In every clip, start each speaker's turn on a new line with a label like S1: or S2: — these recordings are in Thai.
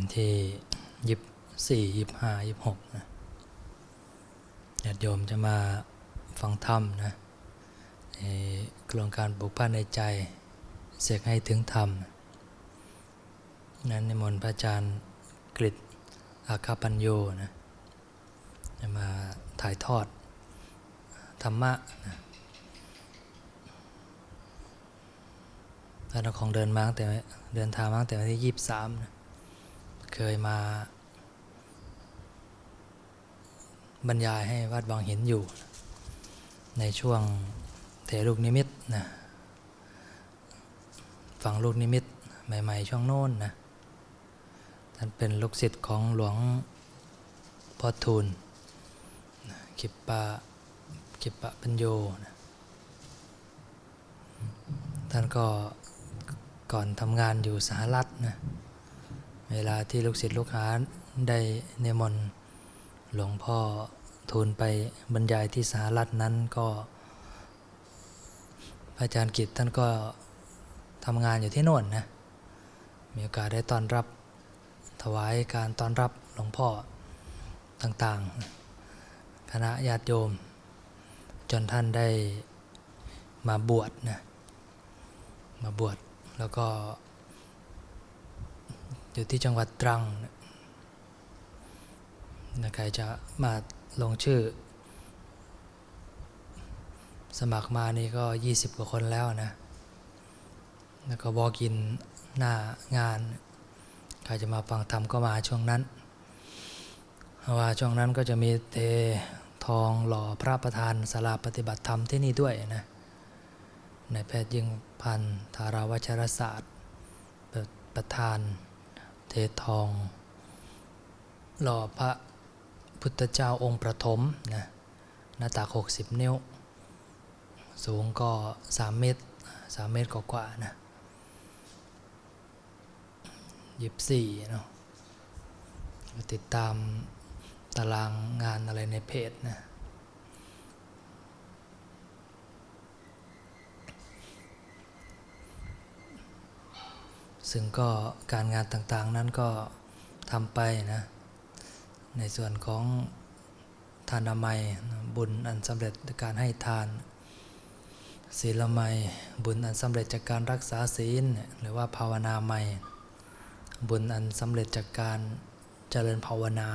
S1: านที่ยิบสี่ยิบห้ายิบหกนะญาติโยมจะมาฟังธรรมนะในโครงการปลูกปั้นในใจเสกให้ถึงธรรม นั้นในมนต์พระอาจารย์กฤษอาคาปัญโยนะจะมาถ่ายทอดธรรมะนะท่านคงเดินมาตั้งแต่เดินทางมาตั้งแต่วันที่ยี่สิบสามนะ เคยมา บรรยายให้วัดบางหินอยู่ ในช่วงเทลูกนิมิตนะฟังลูกนิมิตใหม่ ๆ ช่วงโน้นนะท่านเป็นลูกศิษย์ของหลวงพ่อทูลนะคิปปะคิปปะปัญโยนะท่านก็ก่อนทำงานอยู่สหรัฐนะ เวลาที่ลูกศิษย์ลูกหาได้เนมนหลวงพ่อทูลไปบรรยายที่สหรัฐนั้นก็พระอาจารย์กิจท่านก็ทำงานอยู่ที่โน่นนะ มีโอกาสได้ต้อนรับถวายการต้อนรับหลวงพ่อต่างๆ คณะญาติโยม จนท่านได้มาบวชนะ มาบวชแล้วก็ อยู่ที่จังหวัดตรังนะใครจะมาลงชื่อ สมัครมานี่ก็ 20 กว่าคนแล้วนะ แล้วก็บอกินหน้างาน ใครจะมาฟังธรรมก็มาช่วงนั้นเพราะว่าช่วงนั้นก็จะมีเตทองหล่อพระประธานศาลาปฏิบัติธรรมที่นี่ด้วยนะในายแพทย์ยิงพันธาราวัชรศาสตร์ประธาน เททอง หล่อพระพุทธเจ้าองค์ประถมนะหน้าตัก60 นิ้ว สูงก็ 3 เมตร 3 เมตรกว่าๆนะยิบสี่เนาะติดตามตารางงานอะไรในเพจนะ ซึ่งก็การงานต่างๆนั้นก็ทำไปนะในส่วนของทานามัยบุญอันสำเร็จจากการให้ทาน ศีลไมยบุญอันสำเร็จจากการรักษาศีล หรือว่าภาวนาไมยบุญอันสำเร็จจากการเจริญภาวนา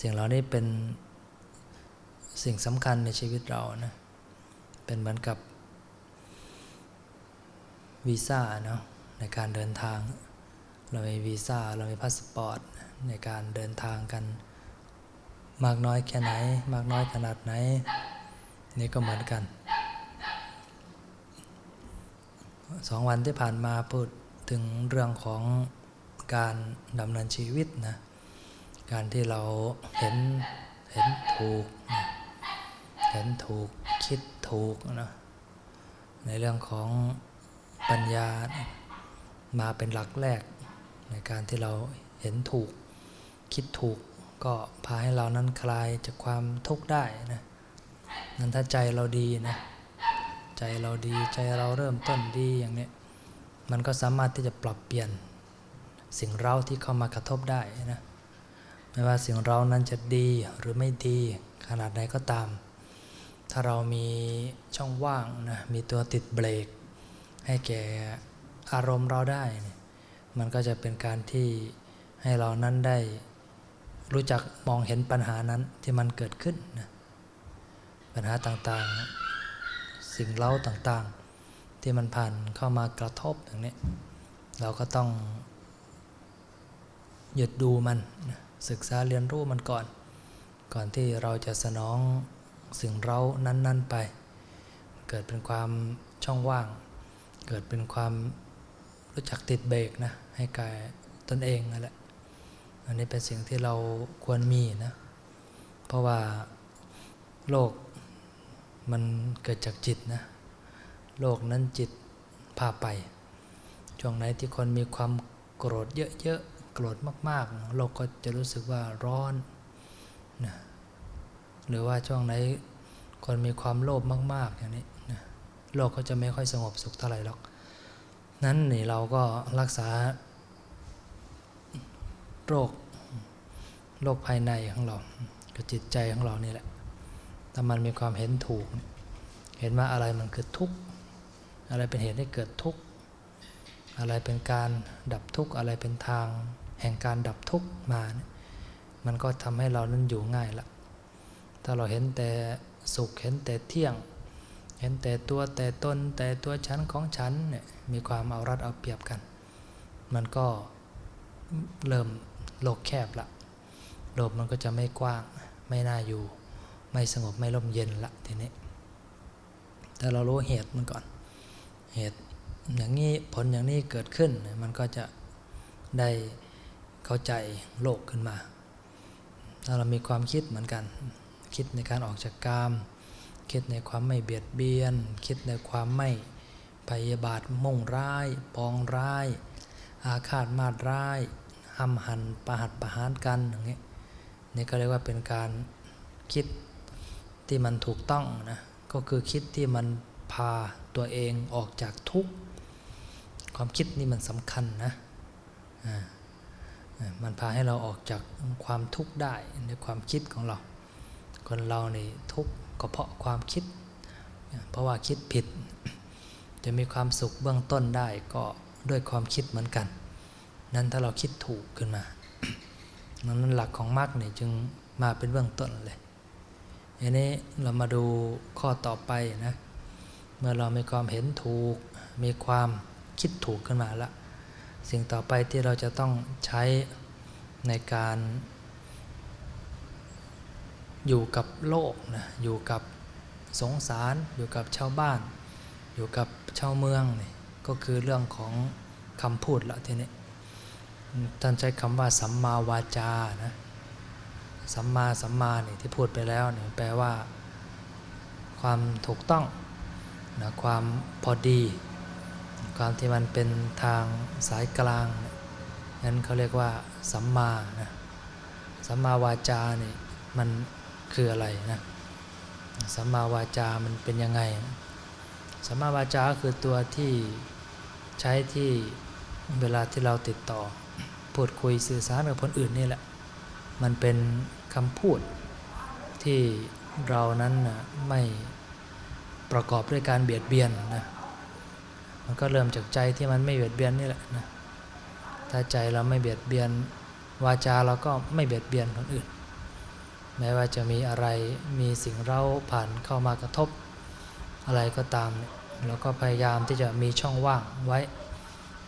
S1: สิ่งเหล่านี้เป็นสิ่งสำคัญในชีวิตเรานะเป็นเหมือนกับวีซ่าเนาะ ในการเดินทาง เรามีวีซ่า เรามีพาสปอร์ต ในการเดินทางกัน มากน้อยแค่ไหน มากน้อยขนาดไหน นี่ก็เหมือนกัน สองวันที่ผ่านมาพูดถึงเรื่องของการดำเนินชีวิตนะ การที่เราเห็น เห็นถูกนะเห็นถูก คิดถูกนะ ในเรื่องของปัญญา มาเป็นหลักแรก ในการที่เราเห็นถูกคิดถูกก็พาให้เรานั้นคลายจากความทุกข์ได้นะนั้นถ้าใจเราดีนะใจเราดีใจเราเริ่มต้นดีอย่างนี้มันก็สามารถที่จะปรับเปลี่ยนสิ่งเร้าที่เข้ามากระทบได้นะไม่ว่าสิ่งเรานั้นจะดีหรือไม่ดีขนาดไหนก็ตาม ถ้าเรามีช่องว่างนะมีตัวติดเบรก ให้แก่ อารมณ์เราได้ มันก็จะเป็นการที่ให้เรานั้นได้รู้จักมองเห็นปัญหานั้นที่มันเกิดขึ้นนะปัญหาต่างๆ สิ่งเล่าต่างๆ ที่มันผ่านเข้ามากระทบอย่างนี้เราก็ต้องหยุดดูมันนะศึกษาเรียนรู้มันก่อน ก่อนที่เราจะสนองสิ่งเร้านั้น ๆ ไป เกิดเป็นความช่องว่าง เกิดเป็นความ รู้จักติดเบรกนะให้กายตนเองนั่นแหละอันนี้เป็นสิ่งที่เราควรมีนะ เพราะว่าโลกมันเกิดจากจิตนะ โลกนั้นจิตพาไป ช่วงไหนที่คนมีความโกรธเยอะๆ โกรธมากๆ โลกก็จะรู้สึกว่าร้อนนะหรือว่าช่วงไหนคนมีความโลภมาก ๆ อย่างนี้นะโลกก็จะไม่ค่อยสงบสุขเท่าไหร่หรอก นั้นนี่เราก็รักษาโรคโรคภายในของเรากับจิตใจของเรานี่แหละถ้ามันมีความเห็นถูก เห็นว่าอะไรมันคือทุกข์อะไรเป็นเหตุให้เกิดทุกข์อะไรเป็นการดับทุกข์อะไรเป็นทางแห่งการดับทุกข์มาเนี่ยมันก็ทำให้เรานั้นอยู่ง่ายละถ้าเราเห็นแต่สุขเห็นแต่เที่ยง เห็นแต่ตัวแต่ตนแต่ตัวฉันของฉันเนี่ยมีความเอารัดเอาเปรียบกัน มันก็เริ่มโลกแคบละโลกมันก็จะไม่กว้างไม่น่าอยู่ ไม่สงบไม่ร่มเย็นละทีนี้แต่เรารู้เหตุมันก่อน เหตุอย่างนี้ผลอย่างนี้เกิดขึ้นมันก็จะได้เข้าใจโลกขึ้นมา ถ้าเรามีความคิดเหมือนกัน คิดในการออกจากกาม คิดในความไม่เบียดเบียน คิดในความไม่พยาบาทมุ่งร้าย ปองร้าย อาฆาตมาดร้ายห้ำหันประหัตประหารกันอย่างนี้ยนี่ก็เรียกว่าเป็นการคิดที่มันถูกต้องนะก็คือคิดที่มันพาตัวเองออกจากทุกข์ความคิดนี่มันสำคัญนะอ่ามันพาให้เราออกจากความทุกข์ได้ในความคิดของเรา คนเรานี่ทุกข์ ก็เพราะความคิด เพราะว่าคิดผิด จะมีความสุขเบื้องต้นได้ก็ด้วยความคิดเหมือนกัน นั้นถ้าเราคิดถูกขึ้นมานั้นหลักของมรรคเนี่ยจึงมาเป็นเบื้องต้นเลยอันนี้เรามาดูข้อต่อไปนะเมื่อเรามีความเห็นถูก มีความคิดถูกขึ้นมาแล้วสิ่งต่อไปที่เราจะต้องใช้ในการ อยู่กับโลกนะอยู่กับสงสารอยู่กับชาวบ้าน อยู่กับชาวเมืองนี่ก็คือเรื่องของคำพูดละทีนี้ท่านใช้คำว่าสัมมาวาจานะสัมมาสัมมาเนี่ยที่พูดไปแล้วเนี่ยแปลว่า ความถูกต้องนะความพอดี ความที่มันเป็นทางสายกลางนั้นเขาเรียกว่าสัมมานะสัมมาวาจานี่มัน คืออะไรนะสัมมาวาจามันเป็นยังไงสัมมาวาจาคือตัวที่ใช้ที่เวลาที่เราติดต่อ พูดคุยสื่อสารกับคนอื่นนี่แหละ มันเป็นคำพูดที่เรานั้นนะไม่ประกอบด้วยการเบียดเบียนนะมันก็เริ่มจากใจที่มันไม่เบียดเบียนนี่แหละนะถ้าใจเราไม่เบียดเบียน วาจาเราก็ไม่เบียดเบียนคนอื่น แม้ว่าจะมีอะไรมีสิ่งเราผ่านเข้ามากระทบ อะไรก็ตามเราก็พยายามที่จะมีช่องว่างไว้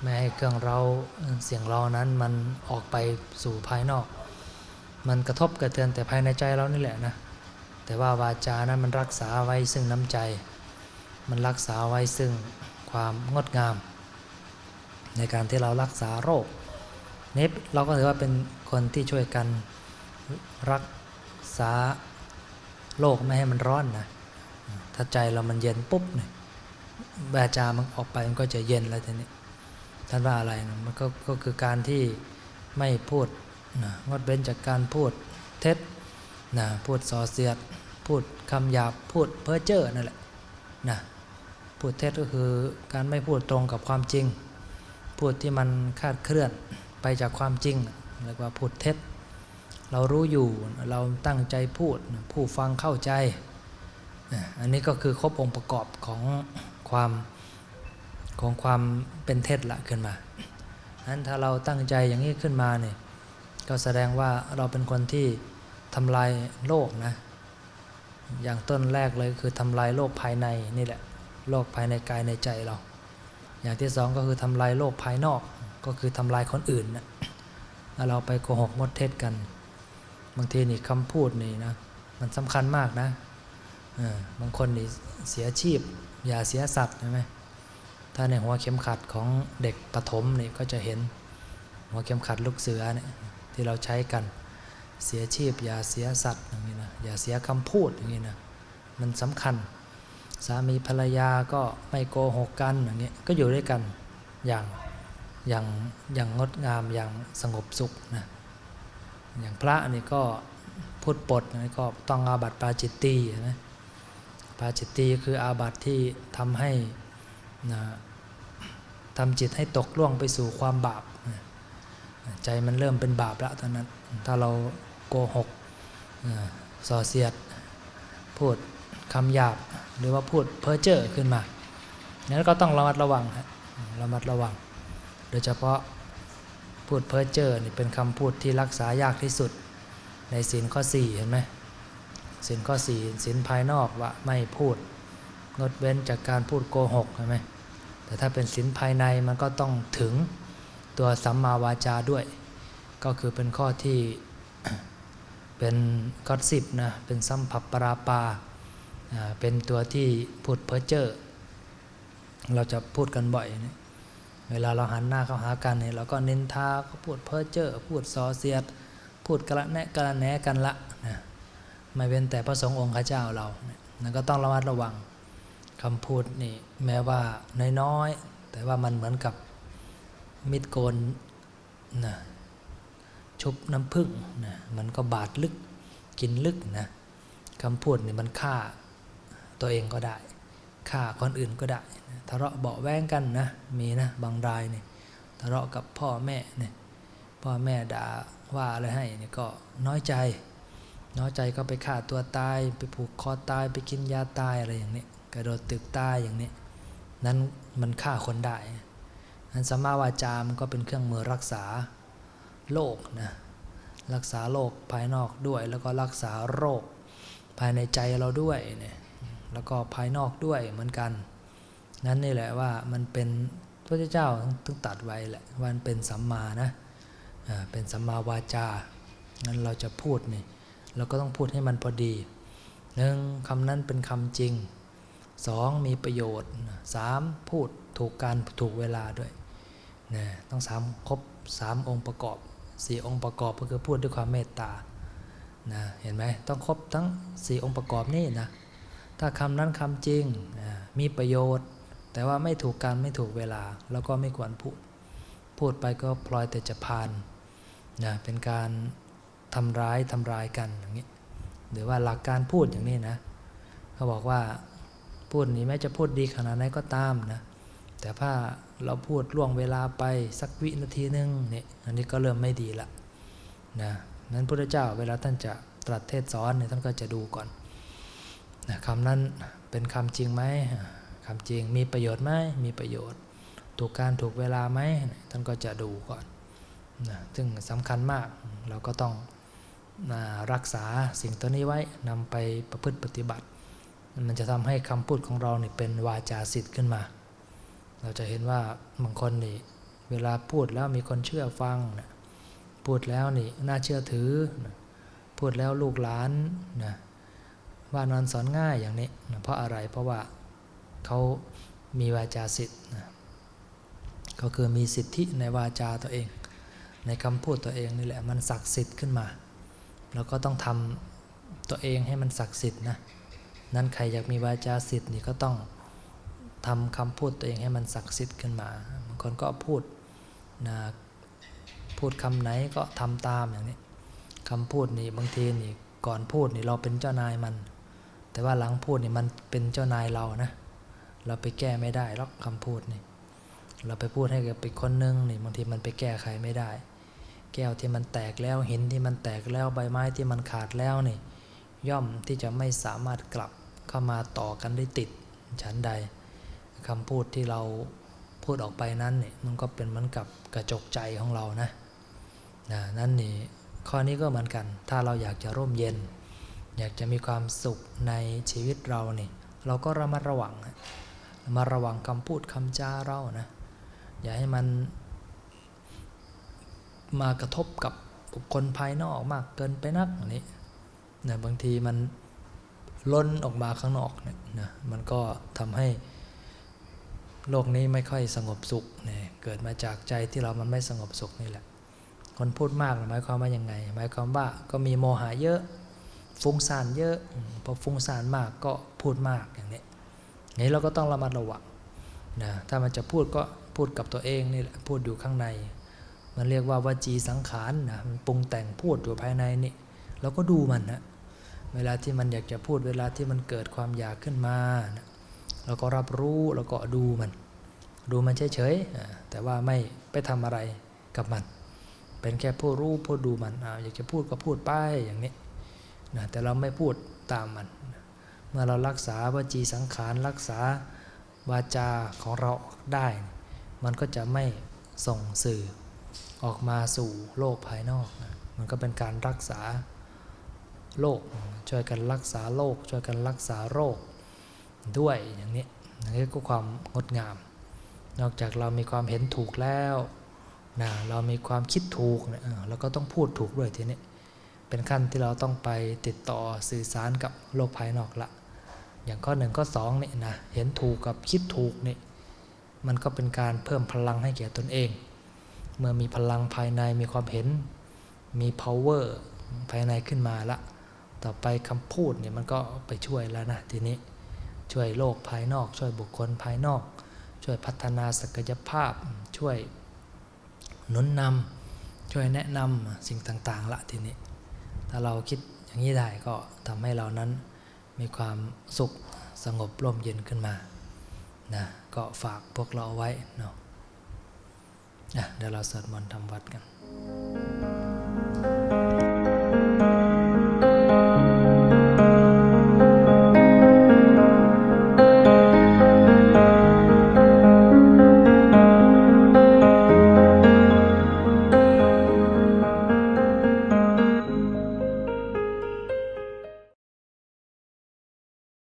S1: ไม่ให้เครื่องเราเสียงเรานั้นมันออกไปสู่ภายนอก มันกระทบกระเทือนแต่ภายในใจเรานี่แหละนะแต่ว่าวาจานั้นมันรักษาไว้ซึ่งน้ำใจ มันรักษาไว้ซึ่งความงดงาม ในการที่เรารักษาโรคนี้เราก็ถือว่าเป็นคนที่ช่วยกันรัก ษาโลกไม่ให้มันร้อนนะ ถ้าใจเรามันเย็นปุ๊บเนี่ยวาจามันออกไปมันก็จะเย็นแล้วทีนี้ ท่านว่าอะไรนะมันก็ก็คือการที่ไม่พูดนะงดเว้นจากการพูดเท็จนะพูดส่อเสียด พูดคำหยาบพูดเพ้อเจ้อนั่นแหละนะพูดเท็จก็คือการไม่พูดตรงกับความจริง พูดที่มันคาดเคลื่อนไปจากความจริงเรียกว่าพูดเท็จ เรารู้อยู่เราตั้งใจพูดผู้ฟังเข้าใจ อันนี้ก็คือครบองค์ประกอบของความของความเป็นเท็จละขึ้นมานั้นถ้าเราตั้งใจอย่างนี้ขึ้นมาเนี่ยก็แสดงว่าเราเป็นคนที่ทำลายโลกนะ อย่างต้นแรกเลยคือทำลายโลกภายในนี่แหละ โลกภายในกายในใจเรา อย่างที่สองก็คือทำลายโลกภายนอก ก็คือทำลายคนอื่นนะเราไปโกหกมดเท็จกันางทีนี่คำพูดนี่นะมันสำคัญมากนะบางคนนี่เสียชีพ อย่าเสียสัตว์ใช่ไหมถ้าในหัวเข็มขัดของเด็กปฐมนี่ก็จะเห็นหัวเข็มขัดลูกเสือเนี่ยที่เราใช้กันเสียชีพ อย่าเสียสัตว์อย่างนี้นะอย่าเสียคำพูดอย่างนี้นะมันสำคัญ สามีภรรยาก็ไม่โกหกกันอย่างนี้ก็อยู่ด้วยกันอย่างอย่างอย่างงดงามอย่างสงบสุขนะ อย่างพระนี่ก็พูดปดนี่ก็ต้องอาบัติปาจิตตีนะปาจิตตีคืออาบัติที่ทำให้นะทำจิตให้ตกล่วงไปสู่ความบาป ใจมันเริ่มเป็นบาปแล้วตอนนั้น ถ้าเราโกหกส่อเสียด พูดคำหยาบ หรือว่าพูดเพ้อเจ้อขึ้นมานั้นก็ต้องระมัดระวังฮะระมัดระวัง โดยเฉพาะ พูดเพ้อเจ้อนี่เป็นคำพูดที่รักษายากที่สุด ในศีลข้อ4เห็นไหมศีลข้อ4ศีลภายนอกว่าไม่พูด งดเว้นจากการพูดโกหกใช่ไหมแต่ถ้าเป็นศีลภายในมันก็ต้องถึงตัวสัมมาวาจาด้วย ก็คือเป็นข้อที่เป็นก็สิบนะเป็นสัมผัสปราปาอ่าเป็นตัวที่พูดเพ้อเจ้อเราจะพูดกันบ่อยนะ เวลาเราหันหน้าเข้าหากันเนี่ยเราก็เนินทาก็พูดเพ้อเจ้อพูดส่อเสียด พูดกระแนะกระแหนกันละนะไม่เป็นแต่พระสงฆ์องค์ข้าเจ้าเราเนี่ยนั่นก็ต้องระมัดระวังคำพูดนี่แม้ว่าน้อยๆแต่ว่ามันเหมือนกับมิดโกนนะชุบน้ำผึ้งนะมันก็บาดลึกกินลึกนะคำพูดนี่มันฆ่าตัวเองก็ได้ ฆ่าคนอื่นก็ได้ทะเลาะเบาแว้งกันนะมีนะบางรายเนี่ยทะเลาะกับพ่อแม่เนี่ยพ่อแม่ด่าว่าอะไรให้เนี่ยก็น้อยใจ น้อยใจก็ไปฆ่าตัวตายไปผูกคอตายไปกินยาตายอะไรอย่างนี้กระโดดตึกตายอย่างนี้นั้นมันฆ่าคนได้นั้นสัมมาวาจามันก็เป็นเครื่องมือรักษาโรคนะรักษาโรคภายนอกด้วยแล้วก็รักษาโรคภายในใจเราด้วยเนี่ย แล้วก็ภายนอกด้วยเหมือนกัน นั้นนี่แหละว่ามันเป็นพระเจ้าต้องตัดไว้แหละว่ามันเป็นสัมมานะเป็นสัมมาวาจางั้นเราจะพูดนี่เราก็ต้องพูดให้มันพอดีหนึ่งคำนั้นเป็นคำจริงสองมีประโยชน์สามพูดถูกการถูกเวลาด้วยนะต้องสามครบสามองค์ประกอบสี่องค์ประกอบก็คือพูดด้วยความเมตตานะเห็นไหมต้องครบทั้งสี่องค์ประกอบนี่นะ ถ้าคำนั้นคำจริงมีประโยชน์ แต่ว่าไม่ถูกการไม่ถูกเวลา แล้วก็ไม่ควรพูด พูดไปก็พลอยแต่จะพานนะเป็นการทำร้ายทำร้ายกันอย่างนี้หรือว่าหลักการพูดอย่างนี้นะเขาบอกว่าพูดนี้แม้จะพูดดีขนาดไหนก็ตามนะแต่ถ้าเราพูดล่วงเวลาไปสักวินาทีนึงเนี่ยอันนี้ก็เริ่มไม่ดีละนะนั้นพระเจ้าเวลาท่านจะตรัสเทศสอนเนี่ยท่านก็จะดูก่อน คำนั้นเป็นคำจริงไหมคำจริงมีประโยชน์ไหมมีประโยชน์ ถูกการถูกเวลาไหมท่านก็จะดูก่อนนะซึ่งสำคัญมากเราก็ต้องนะรักษาสิ่งตัวนี้ไว้นำไปประพฤติปฏิบัติ มันจะทำให้คำพูดของเราเนี่เป็นวาจาสิทธิ์ขึ้นมา เราจะเห็นว่าบางคนนี่เวลาพูดแล้วมีคนเชื่อฟังนะพูดแล้วนี่น่าเชื่อถือนะพูดแล้วลูกหลานนะ ว่านอนสอนง่ายอย่างนี้นะเพราะอะไรเพราะว่าเขามีวาจาสิทธิ์ก็คือมีสิทธิในวาจาตัวเอง ในคำพูดตัวเองนี่แหละมันศักดิ์สิทธิ์ขึ้นมาเราก็ต้องทำตัวเองให้มันศักดิ์สิทธิ์นะนั้นใครอยากมีวาจาสิทธิ์นี่ก็ต้องทำคำพูดตัวเองให้มันศักดิ์สิทธิ์ขึ้นมาบางคนก็พูดนะพูดคำไหนก็ทำตามอย่างนี้คำพูดนี่บางทีนี่ก่อนพูดนี่เราเป็นเจ้านายมัน แต่ว่าหลังพูดนี่มันเป็นเจ้านายเรานะ เราไปแก้ไม่ได้หรอกคำพูดนี่ เราไปพูดให้กับอีกคนนึงนี่บางทีมันไปแก้ไขไม่ได้ แก้วที่มันแตกแล้วหินที่มันแตกแล้วใบไม้ที่มันขาดแล้วนี่ ย่อมที่จะไม่สามารถกลับเข้ามาต่อกันได้ติดฉันใดคำพูดที่เราพูดออกไปนั้นนี่มันก็เป็นเหมือนกับกระจกใจของเรานะนะนั่นนี่ข้อนี้ก็เหมือนกัน ถ้าเราอยากจะร่มเย็น อยากจะมีความสุขในชีวิตเราเนี่ยเราก็ระมัดระวังระมาระวังคำพูดคำจาเรานะอย่าให้มันมากระทบกับบุคคลภายนอกมากเกินไปนักนนี้นะบางทีมันล้นออกมาข้างนอกเนี่ยนะมันก็ทำให้โลกนี้ไม่ค่อยสงบสุขเนี่ยเกิดมาจากใจที่เรามันไม่สงบสุขนี่แหละ คนพูดมากหมายความว่ายังไง หมายความว่าก็มีโมหะเยอะ ฟุ้งซ่านเยอะ พอฟุ้งซ่านมากก็พูดมากอย่างนี้งนี้เราก็ต้องระมัดระวังนะถ้ามันจะพูดก็พูดกับตัวเองนี่แหละพูดอยู่ข้างใน มันเรียกว่าวาจีสังขารนะมันปรุงแต่งพูดอยู่ภายในนี่เราก็ดูมันนะเวลาที่มันอยากจะพูดเวลาที่มันเกิดความอยากขึ้นมานะเราก็รับรู้แล้วก็ดูมัน ดูมันเฉยๆแต่ว่าไม่ไปทำอะไรกับมัน เป็นแค่ผู้รู้ผู้ดูมันออยากจะพูดก็พูดไปอย่างนี้ นะแต่เราไม่พูดตามมันเมื่อเรารักษาวจีสังขารรักษาวาจาของเราได้ มันก็จะไม่ส่งสื่อออกมาสู่โลกภายนอกนะมันก็เป็นการรักษาโลก ช่วยกันรักษาโลก ช่วยกันรักษาโรคด้วยอย่างนี้อย่างนี้ก็ความงดงาม นอกจากเรามีความเห็นถูกแล้วนะเรามีความคิดถูกเนะเออเราก็ต้องพูดถูกด้วยทีนี้ เป็นขั้นที่เราต้องไปติดต่อสื่อสารกับโลกภายนอกละ อย่างข้อหนึ่งข้อสองนี่นะเห็นถูกกับคิดถูกนี่มันก็เป็นการเพิ่มพลังให้แก่ตนเอง เมื่อมีพลังภายในมีความเห็นมี power ภายในขึ้นมาละ ต่อไปคำพูดเนี่ยมันก็ไปช่วยแล้วนะทีนี้ช่วยโลกภายนอก ช่วยบุคคลภายนอก ช่วยพัฒนาศักยภาพช่วยหนุนนำช่วยแนะนำสิ่งต่างๆละทีนี้ ถ้าเราคิดอย่างนี้ได้ก็ทำให้เรานั้นมีความสุขสงบร่มเย็นขึ้นมานะก็ฝากพวกเราเอาไว้เนาะนะเดี๋ยวเราสวดมนต์ทำวัดกัน